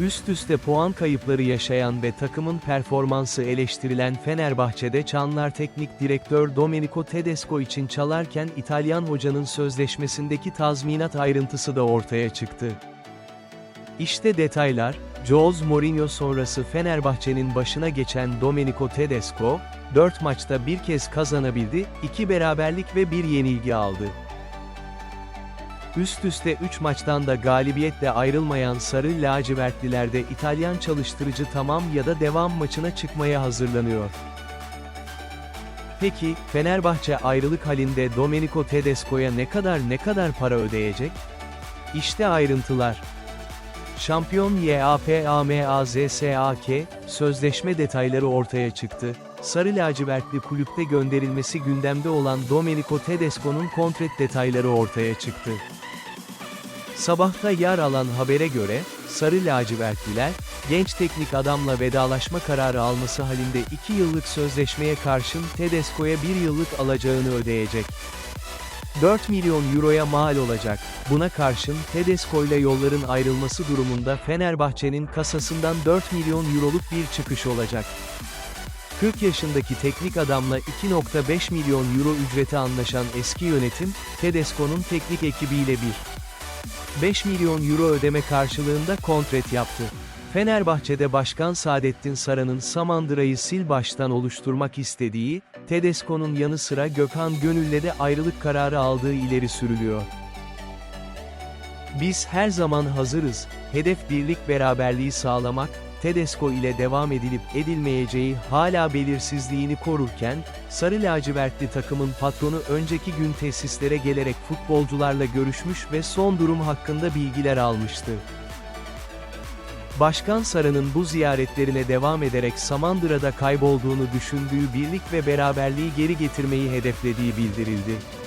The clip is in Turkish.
Üst üste puan kayıpları yaşayan ve takımın performansı eleştirilen Fenerbahçe'de Çanlar Teknik Direktör Domenico Tedesco için çalarken İtalyan hocanın sözleşmesindeki tazminat ayrıntısı da ortaya çıktı. İşte detaylar, Jose Mourinho sonrası Fenerbahçe'nin başına geçen Domenico Tedesco, 4 maçta bir kez kazanabildi, 2 beraberlik ve 1 yenilgi aldı. Üst üste 3 maçtan da galibiyetle ayrılmayan Sarı lacivertlilerde İtalyan çalıştırıcı tamam ya da devam maçına çıkmaya hazırlanıyor. Peki, Fenerbahçe ayrılık halinde Domenico Tedesco'ya ne kadar ne kadar para ödeyecek? İşte ayrıntılar. Şampiyon YAPAMAZSAK, sözleşme detayları ortaya çıktı. Sarı lacivertli kulüpte gönderilmesi gündemde olan Domenico Tedesco'nun kontrat detayları ortaya çıktı. Sabahta yer alan habere göre, Sarı lacivertliler, genç teknik adamla vedalaşma kararı alması halinde 2 yıllık sözleşmeye karşın Tedesco'ya 1 yıllık alacağını ödeyecek. 4 milyon euroya mal olacak. Buna karşın Tedesco ile yolların ayrılması durumunda Fenerbahçe'nin kasasından 4 milyon euroluk bir çıkış olacak. 40 yaşındaki teknik adamla 2.5 milyon euro ücrete anlaşan eski yönetim, Tedesco'nun teknik ekibiyle bir 5 milyon euro ödeme karşılığında kontrat yaptı. Fenerbahçe'de Başkan Saadettin Saran'ın Samandıra'yı sil baştan oluşturmak istediği, Tedesco'nun yanı sıra Gökhan Gönül'le de ayrılık kararı aldığı ileri sürülüyor. Biz her zaman hazırız, hedef birlik beraberliği sağlamak, Tedesco ile devam edilip edilmeyeceği hala belirsizliğini korurken, Sarı lacivertli takımın patronu önceki gün tesislere gelerek futbolcularla görüşmüş ve son durum hakkında bilgiler almıştı. Başkan Sarı'nın bu ziyaretlerine devam ederek Samandıra'da kaybolduğunu düşündüğü birlik ve beraberliği geri getirmeyi hedeflediği bildirildi.